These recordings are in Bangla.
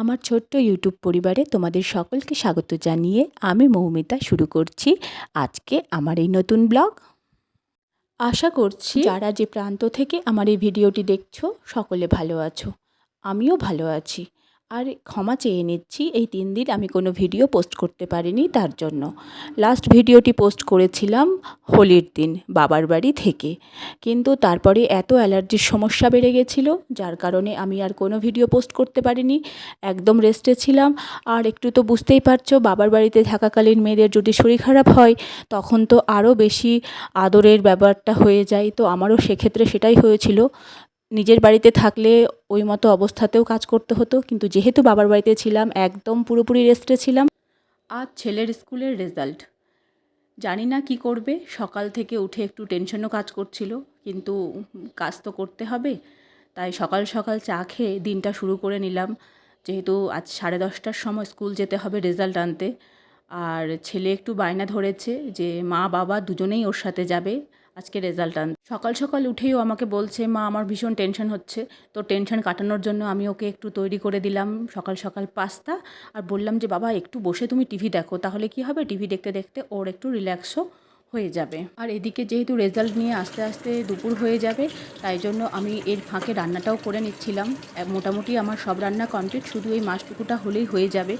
আমার ছোট্ট ইউটিউব পরিবারে তোমাদের সকলকে স্বাগত জানিয়ে আমি মৌমিতা শুরু করছি আজকে আমার এই নতুন ব্লগ। আশা করছি যারা যে প্রান্ত থেকে আমার এই ভিডিওটি দেখছ, সকলে ভালো আছো। আমিও ভালো আছি। আর ক্ষমা চেয়ে নিচ্ছি, এই তিন দিন আমি কোনো ভিডিও পোস্ট করতে পারিনি তার জন্য। লাস্ট ভিডিওটি পোস্ট করেছিলাম হোলির দিন, বাবার বাড়ি থেকে। কিন্তু তারপরে এত অ্যালার্জির সমস্যা বেড়ে গেছিল, যার কারণে আমি আর কোনো ভিডিও পোস্ট করতে পারিনি, একদম রেস্টে ছিলাম। আর একটু তো বুঝতেই পারছ, বাবার বাড়িতে থাকাকালীন মেয়েদের যদি শরীর খারাপ হয়, তখন তো আরও বেশি আদরের ব্যাপারটা হয়ে যায়। তো আমারও সেক্ষেত্রে সেটাই হয়েছিল। নিজের বাড়িতে থাকলে ওই মতো অবস্থাতেও কাজ করতে হতো, কিন্তু যেহেতু বাবার বাড়িতে ছিলাম, একদম পুরোপুরি রেস্টে ছিলাম। আর ছেলের স্কুলের রেজাল্ট। জানি না কি করবে, সকাল থেকে উঠে একটু টেনশনও কাজ করছিল, কিন্তু কাজ তো করতে হবে, তাই সকাল সকাল চা খেয়ে দিনটা শুরু করে নিলাম। যেহেতু আজ সাড়ে দশটার সময় স্কুল যেতে হবে রেজাল্ট আনতে, আর ছেলে একটু বায়না ধরেছে যে মা বাবা দুজনেই ওর সাথে যাবে আজকে রেজাল্ট আন সকাল সকাল উঠেই ও আমাকে বলছে, মা, আমার ভীষণ টেনশন হচ্ছে। তো টেনশন কাটানোর জন্য আমি ওকে একটু তৈরি করে দিলাম সকাল সকাল পাস্তা আর বললাম যে, বাবা, একটু বসে তুমি টিভি দেখো। তাহলে কি হবে? টিভি দেখতে দেখতে ওর একটু রিল্যাক্সও হয়ে যাবে। আর এদিকে যেহেতু রেজাল্ট নিয়ে আস্তে আস্তে দুপুর হয়ে যাবে, তাই জন্য আমি এর ফাঁকে রান্নাটাও করে নিচ্ছিলাম। মোটামুটি আমার সব রান্না কমপ্লিট শুধু এই মাছটুকুটা হলেই হয়ে যাবে।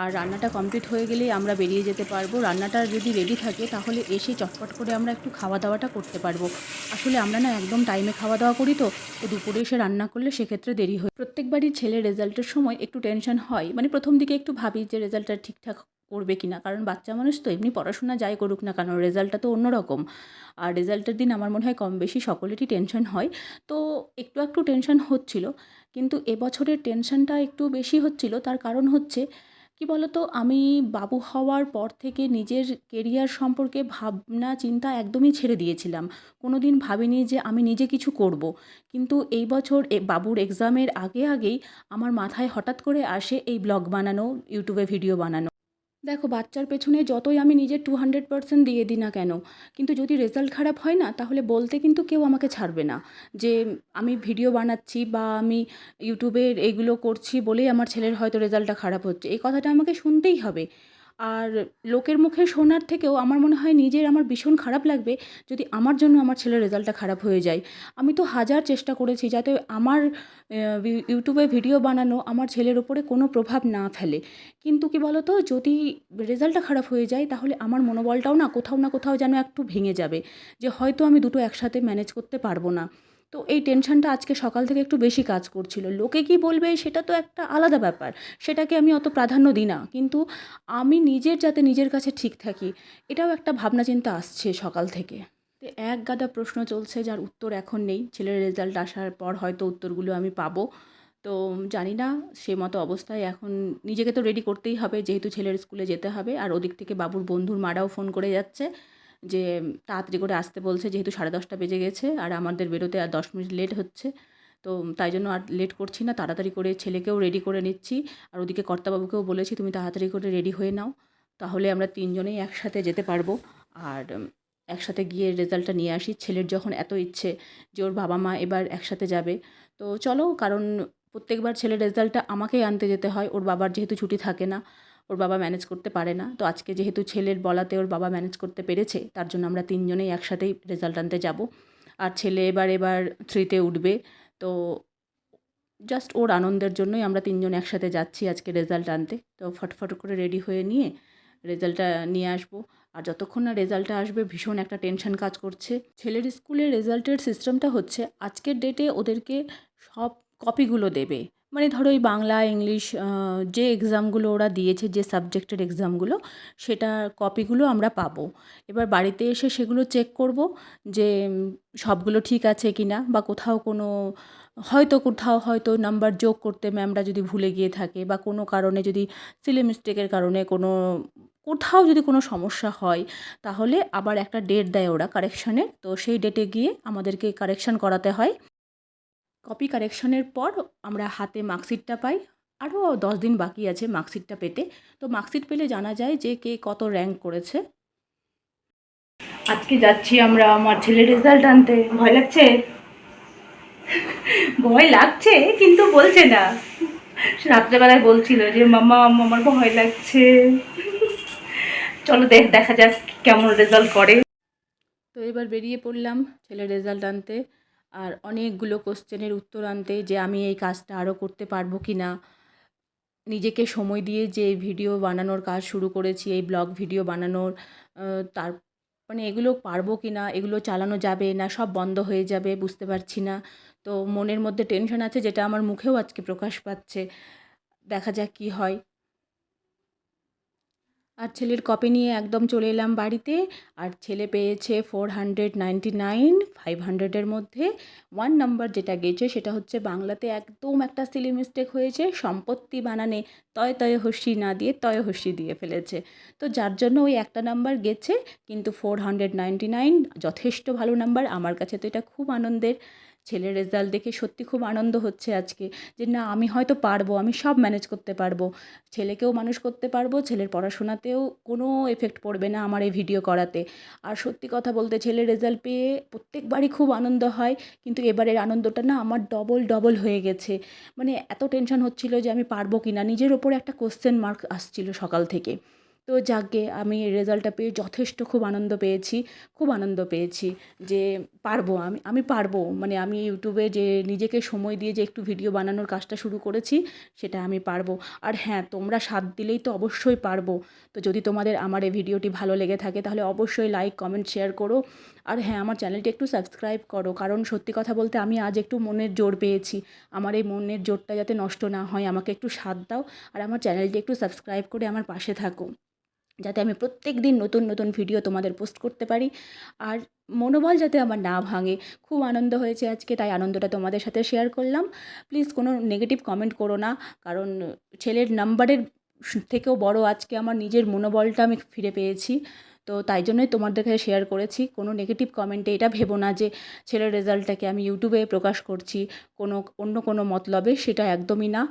আর রান্নাটা কমপ্লিট হয়ে গেলেই আমরা বেরিয়ে যেতে পারব। রান্নাটা যদি রেডি থাকে, তাহলে এসে চটপট করে আমরা একটু খাওয়া দাওয়াটা করতে পারব। আসলে আমরা না একদম টাইমে খাওয়া দাওয়া করি তো তো দুপুরে এসে রান্না করলে সেক্ষেত্রে দেরি হয়। প্রত্যেকবারই ছেলে রেজাল্টের সময় একটু টেনশন হয়। মানে প্রথম দিকে একটু ভাবি যে রেজাল্টটা ঠিকঠাক করবে কি না কারণ বাচ্চা মানুষ তো এমনি পড়াশোনা যাই করুক না কেন রেজাল্টটা তো অন্যরকম। আর রেজাল্টের দিন আমার মনে হয় কম বেশি সকলেরই টেনশন হয়। তো একটু একটু টেনশন হচ্ছিল, কিন্তু এবছরের টেনশনটা একটু বেশি হচ্ছিল। তার কারণ হচ্ছে, কি বলতো, আমি বাবু হওয়ার পর থেকে নিজের কেরিয়ার সম্পর্কে ভাবনা, চিন্তা একদমই ছেড়ে দিয়েছিলাম। কোনো দিন ভাবিনি যে আমি নিজে কিছু করব। কিন্তু এই বছর বাবুর এক্সামের আগে আগেই আমার মাথায় হঠাৎ করে আসে এই ব্লগ বানানো ইউটিউবে ভিডিও বানানো। দেখো, বাচ্চার পেছনে যতই আমি নিজের টু হান্ড্রেড পার্সেন্ট দিয়ে দিই না কেন, কিন্তু যদি রেজাল্ট খারাপ হয় না, তাহলে বলতে কিন্তু কেউ আমাকে ছাড়বে না। যে আমি ভিডিও বানাচ্ছি বা আমি ইউটিউবের এগুলো করছি বলেই আমার ছেলের হয়তো রেজাল্টটা খারাপ হচ্ছে। এই কথাটা আমাকে শুনতেই হবে। আর লোকের মুখে শোনার থেকেও আমার মনে হয় নিজের আমার ভীষণ খারাপ লাগবে যদি আমার জন্য আমার ছেলের রেজাল্টটা খারাপ হয়ে যায়। আমি তো হাজার চেষ্টা করেছি যাতে আমার ইউটিউবে ভিডিও বানানো আমার ছেলের ওপরে কোনো প্রভাব না ফেলে। কিন্তু কি বলো তো যদি রেজাল্টটা খারাপ হয়ে যায় তাহলে আমার মনোবলটাও না কোথাও না কোথাও যেন একটু ভেঙে যাবে। যে হয়তো আমি দুটো একসাথে ম্যানেজ করতে পারব না। তো এই টেনশনটা আজকে সকাল থেকে একটু বেশি কাজ করছিল। লোকে কি বলবে সেটা তো একটা আলাদা ব্যাপার, সেটাকে আমি অত প্রাধান্য দিই না। কিন্তু আমি নিজের যাতে নিজের কাছে ঠিক থাকি, এটাও একটা ভাবনা চিন্তা আসছে সকাল থেকে। তো এক গাদা প্রশ্ন চলছে যার উত্তর এখন নেই। ছেলের রেজাল্ট আসার পর হয়তো উত্তরগুলো আমি পাবো। তো জানি না, সে মতো অবস্থায় এখন নিজেকে তো রেডি করতেই হবে। যেহেতু ছেলের স্কুলে যেতে হবে। আর ওদিক থেকে বাবুর বন্ধুর মারাও ফোন করে যাচ্ছে। যে তাড়াতাড়ি করে আসতে বলছে, যেহেতু সাড়ে দশটা বেজে গেছে আর আমাদের বেরোতে আর দশ মিনিট লেট হচ্ছে, তো তাই জন্য আর লেট করছি না। তাড়াতাড়ি করে ছেলেকেও রেডি করে নিচ্ছি আর ওদিকে কর্তাবাবুকেও বলেছি, তুমি তাড়াতাড়ি করে রেডি হয়ে নাও, তাহলে আমরা তিনজনেই একসাথে যেতে পারব। আর একসাথে গিয়ে রেজাল্টটা নিয়ে আসি। ছেলের যখন এত ইচ্ছে যে ওর বাবা মা এবার একসাথে যাবে, তো চলো, কারণ প্রত্যেকবার ছেলের রেজাল্টটা আমাকেই আনতে যেতে হয়। ওর বাবার যেহেতু ছুটি থাকে না ওর বাবা ম্যানেজ করতে পারে না। তো আজকে যেহেতু ছেলের বলাতে ওর বাবা ম্যানেজ করতে পেরেছে, তার জন্য আমরা তিনজনেই একসাথেই রেজাল্ট আনতে যাব। আর ছেলে এবার এবার থ্রিতে উঠবে। তো জাস্ট ওর আনন্দের জন্যই আমরা তিনজন একসাথে যাচ্ছি আজকে রেজাল্ট আনতে। তো ফটফট করে রেডি হয়ে নিয়ে রেজাল্টটা নিয়ে আসব। আর যতক্ষণ না রেজাল্টটা আসবে, ভীষণ একটা টেনশন কাজ করছে। ছেলের স্কুলে রেজাল্টের সিস্টেমটা হচ্ছে, আজকের ডেটে ওদেরকে সব কপিগুলো দেবে। মানে ধরো এই বাংলা, ইংলিশ যে এক্সামগুলো ওরা দিয়েছে, যে সাবজেক্টের এক্সামগুলো সেটার কপিগুলো আমরা পাবো। এবার বাড়িতে এসে সেগুলো চেক করব যে সবগুলো ঠিক আছে কি না বা কোথাও কোনো, হয়তো কোথাও হয়তো নাম্বার যোগ করতে ম্যামরা যদি ভুলে গিয়ে থাকে বা কোনো কারণে যদি সিলে মিস্টেকের কারণে কোনো, কোথাও যদি কোনো সমস্যা হয়, তাহলে আবার একটা ডেট দেয় ওরা কারেকশানের তো সেই ডেটে গিয়ে আমাদেরকে কারেকশান করাতে হয়। কপি কারেকশনের পর আমরা হাতে মার্কশিটটা পাই। আরও দশ দিন বাকি আছে মার্কশিটটা পেতে। তো মার্কশিট পেলে জানা যায় যে কে কত র্যাঙ্ক করেছে। আজকে যাচ্ছি আমরা আমার ছেলের রেজাল্ট আনতে। ভয় লাগছে? ভয় লাগছে কিন্তু বলছে না। রাত্রেবেলায় বলছিল যে মামা আমার ভয় লাগছে। চলো দেখ দেখা যাক কেমন রেজাল্ট করে। তো এবার বেরিয়ে পড়লাম ছেলের রেজাল্ট আনতে। আর অনেকগুলো কোশ্চেনের উত্তর আনতে যে আমি এই কাজটা আরও করতে পারব কি না নিজেকে সময় দিয়ে যে ভিডিও বানানোর কাজ শুরু করেছি, এই ব্লগ ভিডিও বানানোর তার মানে এগুলো পারব কি না এগুলো চালানো যাবে না, সব বন্ধ হয়ে যাবে, বুঝতে পারছি না। তো মনের মধ্যে টেনশন আছে যেটা আমার মুখেও আজকে প্রকাশ পাচ্ছে। দেখা যাক কী হয়। আর ছেলের কপি নিয়ে একদম চলে এলাম বাড়িতে। আর ছেলে পেয়েছে four hundred ninety nine five হান্ড্রেডের মধ্যে। ওয়ান নাম্বার যেটা গেছে সেটা হচ্ছে বাংলাতে একদম একটা সিলি মিস্টেক হয়েছে। সম্পত্তি বানানে তয় তয় হস্যি না দিয়ে তয় হস্যি দিয়ে ফেলেছে। তো যার জন্য ওই একটা নাম্বার গেছে, কিন্তু ফোর হান্ড্রেড নাইনটি নাইন যথেষ্ট ভালো নাম্বার আমার কাছে তো এটা খুব আনন্দের। ছেলের রেজাল্ট দেখে সত্যি খুব আনন্দ হচ্ছে আজকে, যে না, আমি হয়তো পারব, আমি সব ম্যানেজ করতে পারব। ছেলেকেও মানুষ করতে পারব, ছেলের পড়াশোনাতেও কোনো এফেক্ট পড়বে না আমার এই ভিডিও করাতে। আর সত্যি কথা বলতে ছেলের রেজাল্ট পেয়ে প্রত্যেকবারই খুব আনন্দ হয়, কিন্তু এবারের আনন্দটা না আমার ডবল ডবল হয়ে গেছে। মানে এত টেনশন হচ্ছিল যে আমি পারব কি না নিজের ওপরে একটা কোশ্চেন মার্ক আসছিল সকাল থেকে। তো যাকে আমি রেজাল্টটা পেয়ে যথেষ্ট খুব আনন্দ পেয়েছি, খুব আনন্দ পেয়েছি যে পারব আমি আমি পারব। মানে আমি ইউটিউবে যে নিজেকে সময় দিয়ে যে একটু ভিডিও বানানোর কাজটা শুরু করেছি, সেটা আমি পারব। আর হ্যাঁ তোমরা সাথ দিলেই তো অবশ্যই পারব। তো যদি তোমাদের আমার এই ভিডিওটি ভালো লেগে থাকে, তাহলে অবশ্যই লাইক কমেন্ট শেয়ার করো। আর হ্যাঁ আমার চ্যানেলটি একটু সাবস্ক্রাইব করো। কারণ সত্যি কথা বলতে আমি আজ একটু মনের জোর পেয়েছি। আমার এই মনের জোরটা যাতে নষ্ট না হয়, আমাকে একটু সাথ দাও। আর আমার চ্যানেলটি একটু সাবস্ক্রাইব করে আমার পাশে থাকো। যাতে আমি প্রত্যেক দিন নতুন নতুন ভিডিও তোমাদের পোস্ট করতে পারি। আর মনোবল যাতে আমার না ভাঙে, খুব আনন্দ হয়েছে আজকে, তাই আনন্দটা তোমাদের সাথে শেয়ার করলাম। প্লিজ কোনো নেগেটিভ কমেন্ট করো না, কারণ ছেলের নাম্বারের থেকেও বড় আজকে আমার নিজের মনোবলটা আমি ফিরে পেয়েছি। তো তাই জন্যই তোমাদের কাছে শেয়ার করেছি, কোনো নেগেটিভ কমেন্টে এটা ভেবো না যে ছেলের রেজাল্টটাকে আমি ইউটিউবে প্রকাশ করছি, কোনো, অন্য কোনো মতলবে, সেটা একদমই না।